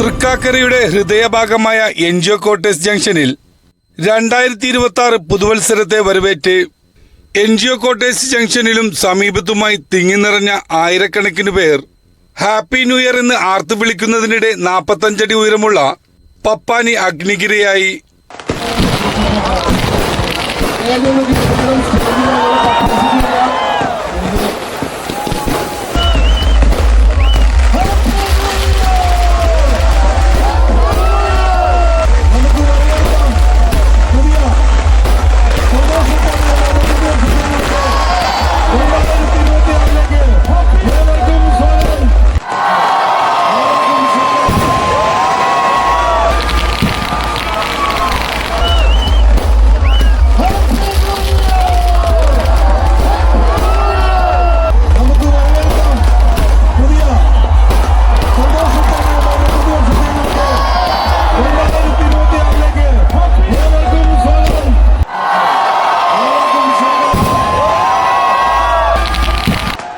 തൃക്കാക്കരയുടെ ഹൃദയഭാഗമായ N G quarters ജംഗ്ഷനിൽ രണ്ടായിരത്തി ഇരുപത്തി ആറ് പുതുവത്സരത്തെ വരവേറ്റ് എൻ ജി കോട്ടേഴ്സ് ജംഗ്ഷനിലും സമീപത്തുമായി തിങ്ങി നിറഞ്ഞ ആയിരക്കണക്കിന് പേർ ഹാപ്പി ന്യൂ ഇയർ എന്ന് ആർത്തു വിളിക്കുന്നതിനിടെ നാൽപ്പത്തഞ്ചടി ഉയരമുള്ള പപ്പാനി അഗ്നിഗിരിയായി.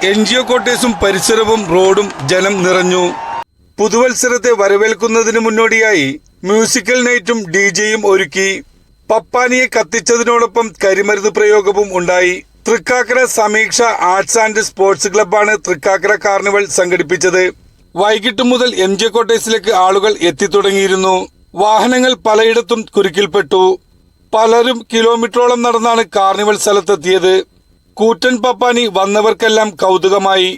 എൻ ജി ഒ കോട്ടേഴ്സും പരിസരവും റോഡും ജലം നിറഞ്ഞു. പുതുവത്സരത്തെ വരവേൽക്കുന്നതിന് മുന്നോടിയായി മ്യൂസിക്കൽ നൈറ്റും ഡി ജെയും ഒരുക്കി. പപ്പാനിയെ കത്തിച്ചതിനോടൊപ്പം കരിമരുന്ന് പ്രയോഗവും ഉണ്ടായി. Thrikkakara Sameeksha arts and sports ക്ലബ്ബാണ് Thrikkakara carnival സംഘടിപ്പിച്ചത്. വൈകിട്ട് മുതൽ എം ജെ കോട്ടേഴ്സിലേക്ക് ആളുകൾ എത്തിത്തുടങ്ങിയിരുന്നു. വാഹനങ്ങൾ പലയിടത്തും കുരുക്കിൽപ്പെട്ടു. പലരും കിലോമീറ്ററോളം നടന്നാണ് കാർണിവൽ സ്ഥലത്തെത്തിയത്. കൂറ്റൻ പപ്പാനി വന്നവർക്കെല്ലാം കൗതുകമായി.